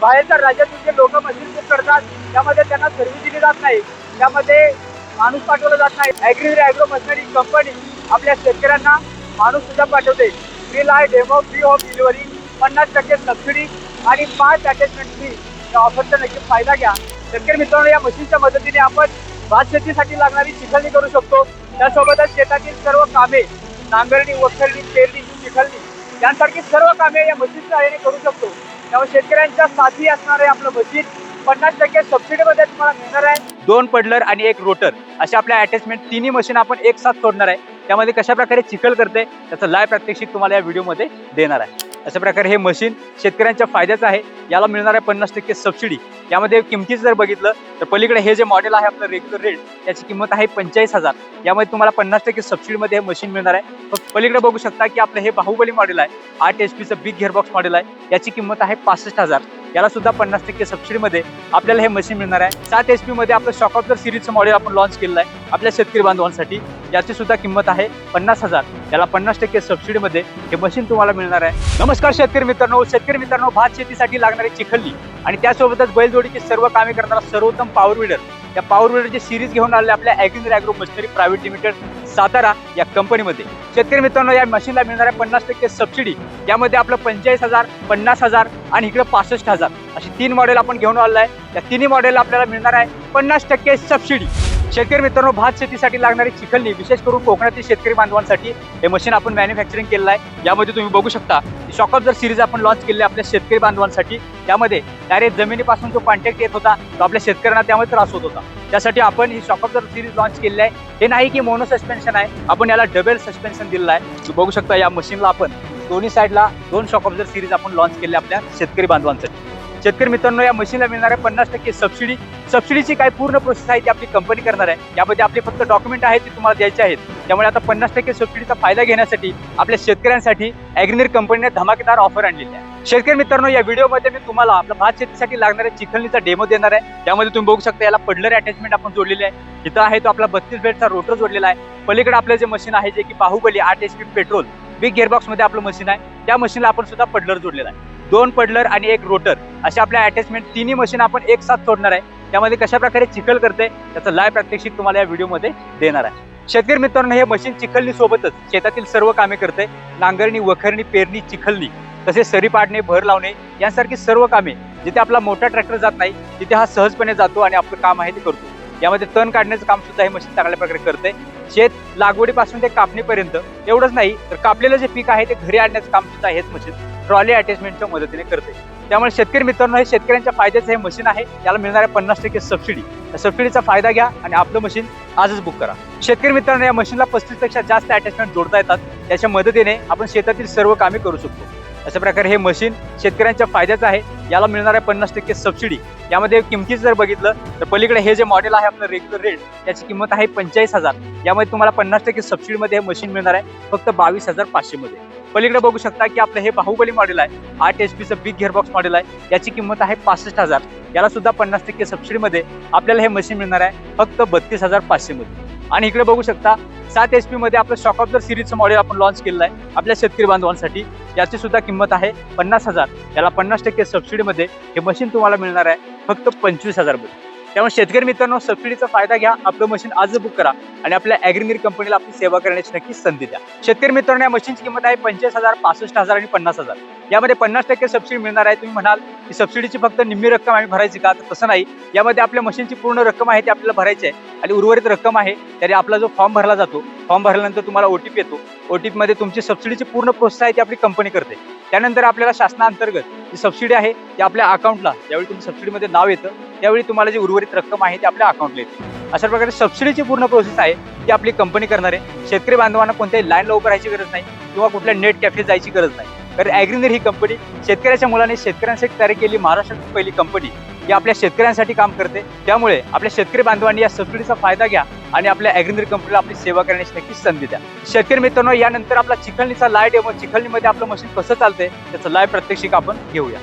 बाहेरच्या राज्यातून जे लोक मशीन बुक करतात त्यामध्ये त्यांना सर्व्हिस दिली जात नाही. त्यामध्ये माणूस पाठवला जात नाही. ॲग्री ॲग्रो मशिनरी कंपनी आपल्या शेतकऱ्यांना माणूस सुद्धा पाठवते. फ्री लाय डेमो फ्री ऑफ़ डिलिव्हरी पन्नास टक्के सबसिडी आणि पाच अटॅचमेंट फ्री या ऑफरचा नक्की फायदा घ्या. शेतकरी मित्रांनो या मशीनच्या मदतीने आपण भात शेतीसाठी लागणारी चिखलणी करू शकतो. त्यासोबतच शेतातील सर्व कामे नांगरणी वखरणी पेरणी चिखलणी यांसारखी सर्व कामे या मशीनच्या सहाय्याने करू शकतो. त्यामुळे शेतकऱ्यांच्या साथी असणारे आपलं मशीन. पन्नास टक्के सबसिडीमध्ये तुम्हाला मिळणार आहे. दोन पडलर आणि एक रोटर अशा आपल्या अटॅचमेंट तिन्ही मशीन आपण एक साथ सोडणार आहे. त्यामध्ये कशा प्रकारे चिखल करते त्याचं लाईव्ह प्रात्यक्षिक तुम्हाला या व्हिडिओमध्ये देणार आहे. अशा प्रकारे हे मशीन शेतकऱ्यांच्या फायद्याचं आहे. याला मिळणार आहे पन्नास टक्के सबसिडी यामध्ये किमतीचं जर बघितलं तर पलीकडे हे जे मॉडेल आहे आपलं रेग्युलर रेट त्याची किंमत आहे पंचेचाळीस हजार. यामध्ये तुम्हाला पन्नास टक्के सबसिडीमध्ये हे मशीन मिळणार आहे. फक्त पलीकडे बघू शकता की आपलं हे बाहुबली मॉडेल आहे. आठ एच पीचं बिग गिअरबॉक्स मॉडेल आहे. याची किंमत आहे पासष्ट हजार. याला सुद्धा पन्नास टक्के सबसिडीमध्ये आपल्याला हे मशीन मिळणार आहे. सात एच पी मध्ये आपलं शॉक ऑफ द सिरीजचं मॉडेल आपण लॉन्च केलेलं आहे. आपल्या शेतकरी बांधवांसाठी याची सुद्धा किंमत आहे पन्नास हजार. याला पन्नास टक्के सबसिडीमध्ये हे मशीन तुम्हाला मिळणार आहे. नमस्कार शेतकरी मित्रांनो. शेतकरी मित्रांनो भात शेतीसाठी लागणारी चिखल्ली आणि त्यासोबतच बैलजोडीची सर्व कामे करणारा सर्वोत्तम पॉवर विडर या पॉवर विडरची सिरीज घेऊन आलेल्या आपल्या Agrin agro machinery private limited Satara या कंपनीमध्ये शेतकरी मित्रांनो या मशीनला मिळणार आहे पन्नास टक्के सबसिडी यामध्ये आपलं पंचेचाळीस हजार पन्नास हजार आणि इकडे पासष्ट हजार अशी तीन मॉडेल आपण घेऊन आलेलं आहे. या तिन्ही मॉडेल आपल्याला मिळणार आहे पन्नास टक्के सबसिडी शेतकरी मित्रांनो भात शेतीसाठी लागणारी चिखलणी विशेष करून कोकणातील शेतकरी बांधवांसाठी हे मशीन आपण मॅन्युफॅक्चरिंग केलेलं आहे. यामध्ये तुम्ही बघू शकता शॉकअप जर सिरीज आपण लॉन्च केली आपल्या शेतकरी बांधवांसाठी. त्यामध्ये डायरेक्ट जमिनीपासून जो कॉन्टॅक्ट येत होता तो आपल्या शेतकऱ्यांना त्यामध्ये त्रास होत होता. त्यासाठी आपण ही शॉकअप जर सिरीज लॉन्च केलेली आहे. हे नाही की मोनो सस्पेन्शन आहे आपण याला डबल सस्पेन्शन दिलेलं आहे. तू बघू शकता या मशीनला आपण दोन्ही साईडला दोन शॉकअप जर सिरीज आपण लॉन्च केले आपल्या शेतकरी बांधवांसाठी. शेतकरी मित्रांनो या मशीनला मिळणाऱ्या पन्नास टक्के सबसिडी सबसिडीची काय पूर्ण प्रोसेस आहे ती आपली कंपनी करणार आहे. यामध्ये आपले फक्त डॉक्युमेंट आहेत ते तुम्हाला द्यायचे आहेत. त्यामुळे आता पन्नास टक्के सबसिडीचा फायदा घेण्यासाठी आपल्या शेतकऱ्यांसाठी ॲग्रिनर कंपनीने धमाकेदार ऑफर आणलेली आहे. शेतकरी मित्रांनो या व्हिडिओमध्ये मी तुम्हाला आपल्या भात शेतीसाठी लागणाऱ्या चिखलणीचा डेमो देणार आहे. त्यामध्ये तुम्ही बघू शकता याला पडलर अटॅचमेंट आपण जोडलेले आहे. इथं आहे तो आपला बत्तीस बेडचा रोटर जोडलेला आहे. पलीकडे आपलं जे मशीन आहे जे की बाहुबली आठ एच पी पेट्रोल बिग गिअरबॉक्समध्ये आपलं मशीन आहे. त्या मशीनला आपण सुद्धा पडलर जोडलेला आहे. दोन पडलर आणि एक रोटर अशा आपल्या अटॅचमेंट तिन्ही मशीन आपण एक साथ सोडणार आहे. त्यामध्ये कशा प्रकारे चिखल करते त्याचं लाईव्ह प्रात्यक्षिक तुम्हाला या व्हिडिओमध्ये देणार आहे. शेतकरी मित्रांनो हे मशीन चिखलनी सोबतच शेतातील सर्व कामे करते. नांगरणी वखरणी पेरणी चिखलणी तसेच सरी पाडणे भर लावणे यांसारखी सर्व कामे जिथे आपला मोठा ट्रॅक्टर जात नाही तिथे हा सहजपणे जातो आणि आपलं काम आहे ते करतो. यामध्ये तण काढण्याचं काम सुद्धा हे मशीन चांगल्या प्रकारे करते. शेत लागवडीपासून ते कापणीपर्यंत एवढंच नाही तर कापलेलं जे पीक आहे ते घरी आणण्याचं काम सुद्धा हेच मशीन ट्रॉली अटॅचमेंटच्या मदतीने करते. त्यामुळे शेतकरी मित्रांनो हे शेतकऱ्यांच्या फायद्याचं हे मशीन आहे. त्याला मिळणाऱ्या पन्नास टक्के सबसिडी सबसिडीचा फायदा घ्या आणि आपलं मशीन आजच बुक करा. शेतकरी मित्रांनो या मशीनला पस्तीसपेक्षा जास्त अटॅचमेंट जोडता येतात. त्याच्या मदतीने आपण शेतातील सर्व कामे करू शकतो. अशा प्रकारे हे मशीन शेतकऱ्यांच्या फायद्याचं आहे. याला मिळणाऱ्या पन्नास टक्के सबसिडी यामध्ये किमतीचं जर बघितलं तर पलीकडे हे जे मॉडेल आहे आपलं रेग्युलर रेट त्याची किंमत आहे पंचेचाळीस हजार. यामध्ये तुम्हाला पन्नास टक्के सबसिडीमध्ये हे मशीन मिळणार आहे. फक्त बावीस हजार पाचशेमध्ये पलीकडे बघू शकता की आपलं हे बाहुबली मॉडेल आहे. आठ एच पीचं बिग गिअरबॉक्स मॉडेल आहे. याची किंमत आहे पासष्ट हजार. याला सुद्धा पन्नास टक्के सबसिडीमध्ये आपल्याला हे मशीन मिळणार आहे फक्त बत्तीस हजार पाचशेमध्ये आणि इकडे बघू शकता सात एच पीमध्ये आपलं शॉक ऑफ द सिरीजचं मॉडेल आपण लॉन्च केलेलं आहे आपल्या शेतकरी बांधवांसाठी. याची सुद्धा किंमत आहे पन्नास हजार. याला पन्नास टक्के सबसिडीमध्ये हे मशीन तुम्हाला मिळणार आहे फक्त पंचवीस हजारमध्ये त्यामुळे शेतकरी मित्रांनो सबसिडीचा फायदा घ्या आपलं मशीन आज बुक करा आणि आपल्या ॲग्रिमिर कंपनीला आपली सेवा करण्याची नक्कीच संधी द्या. शेतकरी मित्रांनो या मशीनची किंमत आहे पंचवीस हजार पासष्ट हजार आणि पन्नास हजार. यामध्ये पन्नास टक्के सबसिडी मिळणार आहे. तुम्ही म्हणाल की सबसिडीची फक्त निम्मी रक्कम आम्ही भरायची का? तर तसं नाही. यामध्ये आपल्या मशीनची पूर्ण रक्कम आहे ती आपल्याला भरायची आहे. आणि उर्वरित रक्कम आहे त्याने आपला जो फॉर्म भरला जातो फॉर्म भरल्यानंतर तुम्हाला ओटीपी येतो. ओ टी पीमध्ये तुमची सबसिडीची पूर्ण प्रोसेस आहे ती आपली कंपनी करते. त्यानंतर आपल्याला शासनाअंतर्गत जी सबसिडी आहे ती आपल्या अकाउंटला ज्यावेळी तुमच्या सबसिडीमध्ये नाव येतं त्यावेळी तुम्हाला जी उर्वरित रक्कम आहे ती आपल्या अकाउंटला येते. अशा प्रकारे सबसिडीची पूर्ण प्रोसेस आहे ती आपली कंपनी करणार. आहे शेतकरी बांधवांना कोणत्याही लाईनला उभं राहायची गरज नाही किंवा कुठल्या नेट कॅफे जायची गरज नाही. तर ॲग्रिनर ही कंपनी शेतकऱ्याच्या मुलाने शेतकऱ्यांसाठी तयार केली. महाराष्ट्रातील पहिली कंपनी ही आपल्या शेतकऱ्यांसाठी काम करते. त्यामुळे आपल्या शेतकरी बांधवांनी या सबसिडीचा फायदा घ्या आणि आपल्या ॲग्रिनर कंपनीला आपली सेवा करण्याची नक्कीच संधी द्या. शेतकरी मित्रांनो यानंतर आपला चिखलणीचा लाइट डेमो चिखलणीमध्ये आपलं मशीन कसं चालतंय त्याचं लाईव्ह प्रात्यक्षिक आपण घेऊया.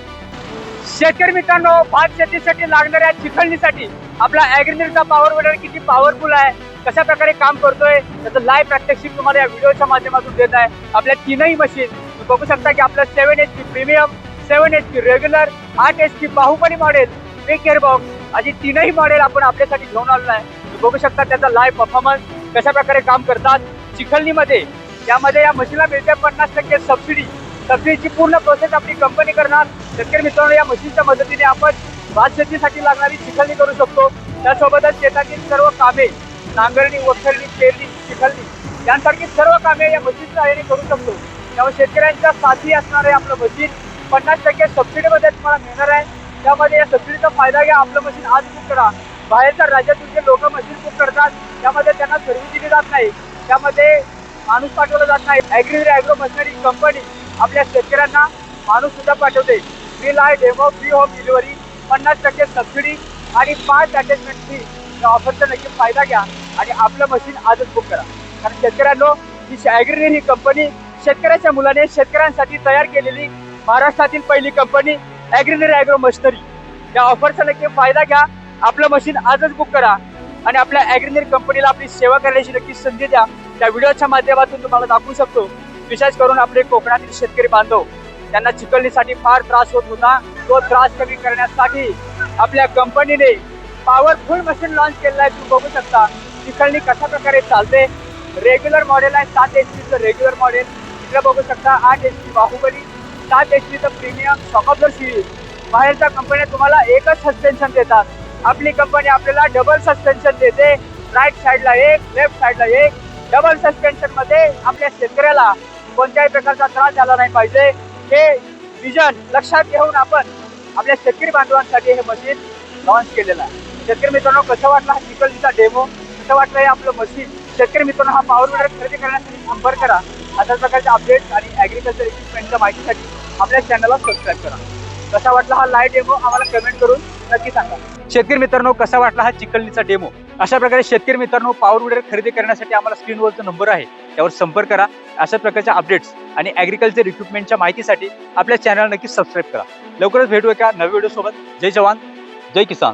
शेतकरी मित्रांनो भात शेतीसाठी लागणाऱ्या चिखलणीसाठी आपला ॲग्रिनरचा पॉवर वेडर किती पॉवरफुल आहे कशा प्रकारे काम करतोय त्याचं लाईव्ह प्रात्यक्षिक तुम्हाला या व्हिडिओच्या माध्यमातून देत आहे. आपल्या तीनही मशीन बघू शकता की आपलं seven H P premium seven H P regular आठ H P Bahubali model big box अशी तीनही मॉडेल आपण आपल्यासाठी घेऊन आलेलो आहे. बघू शकता त्याचा लाईव्ह परफॉर्मन्स कशा प्रकारे काम करतात. चिखलनीमध्ये यामध्ये या मशीनला मिळते पन्नास टक्के सबसिडी सबसिडीची पूर्ण प्रोसेस आपली कंपनी करणार. शेतकरी मित्रांनो या मशीनच्या मदतीने आपण भात शेतीसाठी लागणारी चिखलणी करू शकतो. त्यासोबतच शेतातील सर्व कामे नांगरणी वखरणी पेरणी चिखलणी यांसारखी सर्व कामे या मशीनच्या सहाय्याने करू शकतो. त्यामुळे शेतकऱ्यांच्या साथी असणार आहे आपलं मशीन पन्नास टक्के सबसिडीमध्ये तुम्हाला मिळणार आहे. त्यामध्ये या सबसिडीचा फायदा घ्या आपलं मशीन आज बुक करा. बाहेरच्या राज्यातून जे लोक मशीन बुक करतात त्यामध्ये त्यांना सर्व्हिस दिली जात नाही. त्यामध्ये माणूस पाठवला जात नाही. ॲग्री ॲग्रो मशिनरी कंपनी आपल्या शेतकऱ्यांना माणूस सुद्धा पाठवते. फ्री लाय डेमो फ्री होम डिलिव्हरी पन्नास टक्के सबसिडी आणि पाच अटॅचमेंट फी या ऑफरचा नक्की फायदा घ्या आणि आपलं मशीन आजच बुक करा. कारण शेतकऱ्यांनो ही ॲग्री ही कंपनी शेतकऱ्याच्या मुलाने शेतकऱ्यांसाठी तयार केलेली महाराष्ट्रातील पहिली कंपनी ॲग्रिनरी ॲग्रो मशिनरी या ऑफरचा नक्की फायदा घ्या. आपलं मशीन आजच बुक करा आणि आपल्या ॲग्रिनरी कंपनीला आपली सेवा करण्याची नक्की संधी द्या. त्या व्हिडिओच्या माध्यमातून तुम्हाला दाखवू शकतो. विशेष करून आपले कोकणातील शेतकरी बांधव त्यांना चिकलणीसाठी फार त्रास होत होता. तो त्रास कमी करण्यासाठी आपल्या कंपनीने पॉवरफुल मशीन लॉन्च केलेलं आहे. तुम्ही बघू शकता. चिकलणी कशा प्रकारे चालते? रेग्युलर मॉडेल आहे. सात एच पीचं रेग्युलर मॉडेल इकडे बघू शकता आठ एच पी बाहुबली सात एच पीचं प्रीमियम शॉकअब्झर सिरीज बाहेरच्या कंपन्या तुम्हाला एकच सस्पेन्शन देतात. आपली कंपनी आपल्याला डबल सस्पेन्शन देते. राईट साईडला एक लेफ्ट साईडला एक. डबल सस्पेन्शनमध्ये आपल्या शेतकऱ्याला कोणत्याही प्रकारचा त्रास झाला नाही पाहिजे. हे विजन लक्षात घेऊन आपण आपल्या शेतकरी बांधवांसाठी हे मशीन लॉन्च केलेलं आहे. शेतकरी मित्रांनो कसं वाटलं हा चिकलचा डेमो कसं वाटलं हे आपलं मशीन शेतकरी मित्रांनो हा पावर विडर खरेदी करण्यासाठी संपर्क करा. अशा प्रकारचे अपडेट्स आणि ॲग्रिकल्चर इक्विपमेंटच्या माहितीसाठी आपल्या चॅनलला सबस्क्राईब करा. कसा वाटला हा लाईव्ह डेमो आम्हाला कमेंट करून नक्की सांगा. शेतकरी मित्रांनो कसा वाटला हा चिकलनीचा डेमो अशा प्रकारे शेतकरी मित्रांनो पॉवर विडर खरेदी करण्यासाठी आम्हाला स्क्रीनवरचा नंबर आहे. त्यावर संपर्क करा. अशा प्रकारच्या अपडेट्स आणि ॲग्रिकल्चर इक्विपमेंटच्या माहितीसाठी आपल्या चॅनल नक्की सबस्क्राईब करा. लवकरच भेटू एका नव्या व्हिडिओसोबत जय जवान. जय किसान.